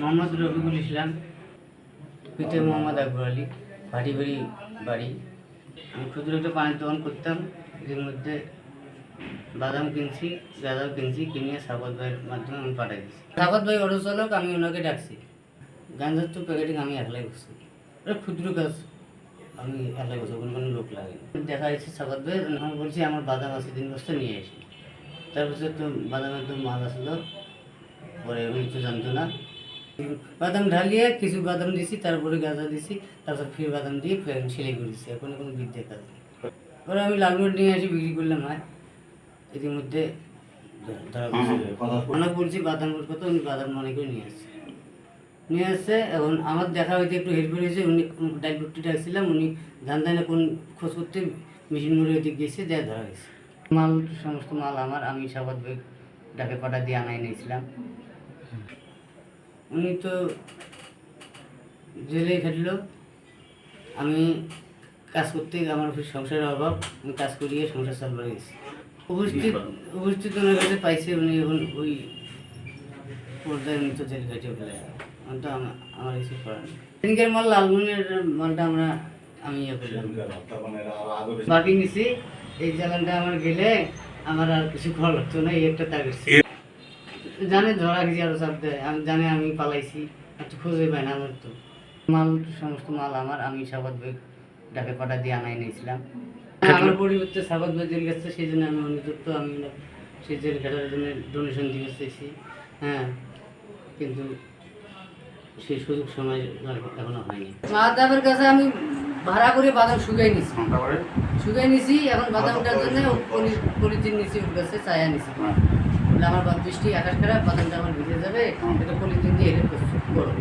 মোহাম্মদ রফিকুল ইসলাম, পিতে মোহাম্মদ আকবর আলী ভাটি বাড়ি। বাড়ি আমি ক্ষুদ্র একটা পানির দোকান করতাম, এর মধ্যে বাদাম কিনছি, গাঁদাও কিনছি কিনে সাগত ভাইয়ের মাধ্যমে আমি পাঠাই দিচ্ছি সাগত ভাই অটো চালক, আমি ওনাকে ডাকছি। গাঁজার তো প্যাকেটিং আমি একলাই করছি। ক্ষুদ্র কাজ, আমি একলাই করছি কোনো কোনো লোক লাগে দেখা যাচ্ছে সাগত ভাই আমি বলছি, আমার বাদাম আছে, তিন বস্তা নিয়ে আসি। তারপর তো বাদামের তো মাল আসলো, পরে উনি তো জানতো না। বাদাম ঢালিয়ে কিছু বাদাম দিছি তারপরে গাঁজা দিছি তারপর ফির বাদাম দিয়ে ফের সেলাই করে দিছি এখন কোনো বিদ্যে কাজ নেই। পরে আমি লালমোট নিয়ে এসে বিক্রি করলাম হয়। ইতিমধ্যে ধরা পড়ছে। মনে বলছি বাদামের কথা উনি বাদাম মনে করে নিয়ে আসছে। নিয়ে আসছে এখন আমার দেখা হয়তো একটু হেল্প হয়েছে উনি ডাল ভর্তি ডাকছিলাম উনি ধান ধানে কোন খোঁজ করতে মেশিন মুড়ে ওদিকে গেছে দেয় ধরা গেছে মাল সমস্ত মাল আমার আমি সাবাদ ডাকে পাটা দিয়ে আনাই নিয়েছিলাম। উনি তো জেলে খাটলো। আমি কাজ করতে আমার সংসারের অভাব আমি কাজ করিয়ে সংসার চালু গেছি উপস্থিত উপস্থিত ওনার কাছে পাইছে উনি এখন ওই পর্দায় উনি তো জেল কাটিয়ে ফেলে আমি তো আমার কিছু করার নেই। এদিকের মাল লালমনির মালটা আমরা আমি ইয়ে করলাম। বাকি নিছি। এই জ্বালানটা আমার গেলে আমার আর কিছু করা লাগতো না এই একটা তাগির জানে ধরা গেছি আরও চাপ দেয় আমি জানে আমি পালাইছি আর তো খুঁজে পাই না আমার তো। মাল সমস্ত মাল আমার আমি সাবাদ ভাই ডাকে পাটা দিয়ে আনাই নিয়েছিলাম। আমার পরিবর্তে সাবাদ ভাই জেল গেছে সেই জন্য আমি অনুযুক্ত আমি সেই জেল কাটার জন্য ডোনেশন দিয়ে চেয়েছি হ্যাঁ কিন্তু সেই সুযোগ সময় এখনও হয়নি। মাদাবের কাছে আমি ভাড়া করে বাদাম শুকাই নিছি। শুকাই নিছি এখন বাদামটার জন্য পলিথিন নিছি ওর কাছে চায়া নিছি। বলে আমার বাদ বৃষ্টি আকাশ খারাপ বাদাম আমার ভিজে যাবে এটা পলিথিন দিয়ে এটা করব